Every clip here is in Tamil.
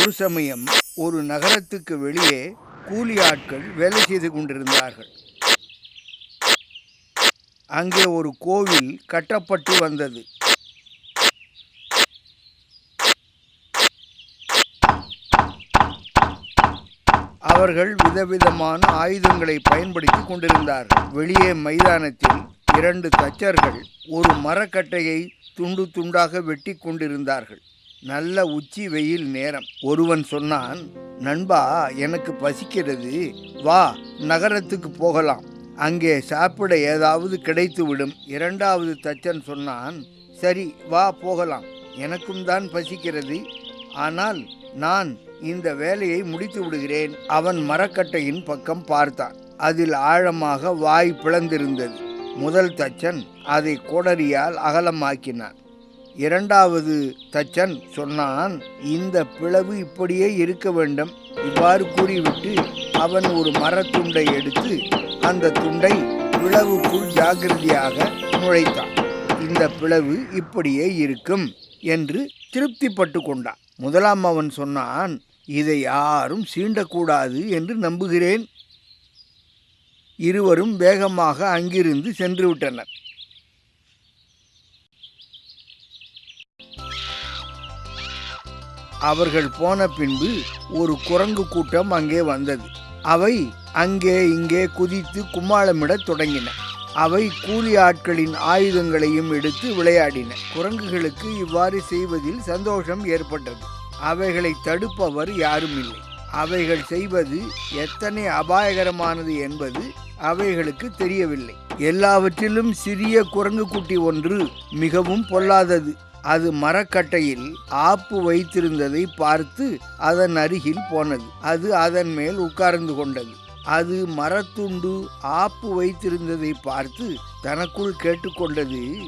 ஒரு சமயம் ஒரு நகரத்துக்கு வெளியே கூலி ஆட்கள் வேலை செய்து கொண்டிருந்தார்கள். அங்கே ஒரு கோவில் கட்டப்பட்டு வந்தது. அவர்கள் விதவிதமான ஆயுதங்களை பயன்படுத்தி கொண்டிருந்தார்கள். வெளியே மைதானத்தில் இரண்டு தச்சர்கள் ஒரு மரக்கட்டையை துண்டு துண்டாக வெட்டி கொண்டிருந்தார்கள். நல்ல உச்சி வெயில் நேரம். ஒருவன் சொன்னான் நண்பா எனக்கு பசிக்கிறது. வா நகரத்துக்கு போகலாம். அங்கே சாப்பிட ஏதாவது கிடைத்துவிடும். இரண்டாவது தச்சன் சொன்னான் சரி வா போகலாம். எனக்கும் தான் பசிக்கிறது. ஆனால் நான் இந்த வேலையை முடித்து விடுகிறேன். அவன் மரக்கட்டையின் பக்கம் பார்த்தான். அதில் ஆழமாக வாய் பிளந்திருந்தது. முதல் தச்சன் அதை கோடரியால் அகலமாக்கினான். இரண்டாவது தச்சன் சொன்னான் இந்த பிளவு இப்படியே இருக்க வேண்டும். இவ்வாறு கூறிவிட்டு அவன் ஒரு மரத்துண்டை எடுத்து அந்த துண்டை பிளவுக்குள் ஜாகிரதையாக நுழைத்தான். இந்த பிளவு இப்படியே இருக்கும் என்று திருப்திப்பட்டு கொண்டான். முதலாம் அவன் சொன்னான் இதை யாரும் சீண்டக்கூடாது என்று நம்புகிறேன். இருவரும் வேகமாக அங்கிருந்து சென்று விட்டனர். அவர்கள் போன பின்பு ஒரு குரங்கு கூட்டம் அங்கே வந்தது. அவை அங்கே இங்கே குதித்து கும்மாளமிடத் தொடங்கின. அவை கூலி ஆட்களின் ஆயுதங்களையும் எடுத்து விளையாடின. குரங்குகளுக்கு இவ்வாறு செய்வதில் சந்தோஷம் ஏற்பட்டது. அவைகளை தடுப்பவர் யாரும் இல்லை அவைகள் செய்வது எத்தனை அபாயகரமானது என்பது அவைகளுக்கு தெரியவில்லை. எல்லாவற்றிலும் சிறிய குரங்கு குட்டி ஒன்று மிகவும் பொல்லாதது. அது மரக்கட்டையில் ஆப்பு வைத்திருந்ததை பார்த்து அதன் அருகில் போனது. அது அதன் மேல் உட்கார்ந்து கொண்டது. அது மரத்துண்டு ஆப்பு வைத்திருந்ததை பார்த்து தனக்குள் கேட்டுக்கொண்டது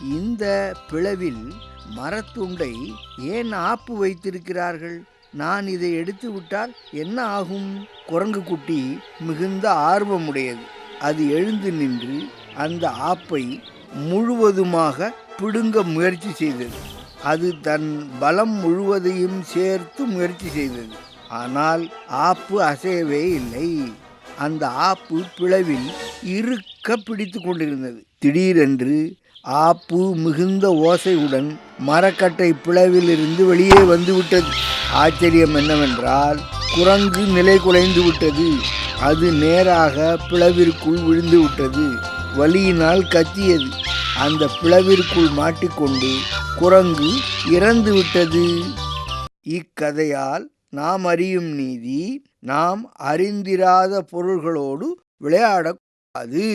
இந்த பிளவில் மரத்துண்டை ஏன் ஆப்பு வைத்திருக்கிறார்கள்? நான் இதை எடுத்து விட்டால் என்ன ஆகும்? குரங்கு குட்டி மிகுந்த ஆர்வமுடையது. அது எழுந்து நின்று அந்த ஆப்பை முழுவதுமாக பிடுங்க முயற்சி செய்தது. அது தன் பலம் முழுவதையும் சேர்த்து முயற்சி செய்தது. ஆனால் ஆப்பு அசையவே இல்லை. அந்த ஆப்பு பிளவில் இருக்க பிடித்து கொண்டிருந்தது. திடீரென்று ஆப்பு மிகுந்த ஓசையுடன் மரக்கட்டை பிளவிலிருந்து வெளியே வந்துவிட்டது. ஆச்சரியம் என்னவென்றால் குரங்கு நிலை குலைந்து விட்டது. அது நேராக பிளவிற்குள் விழுந்து விட்டது. வலியினால் கத்தியது. அந்த பிளவிற்குள் மாட்டிக்கொண்டு குரங்கு இறந்து விட்டது. இக்கதையால் நாம் அறியும் நீதி நாம் அறிந்திராத பொருள்களோடு விளையாடக்கூடாது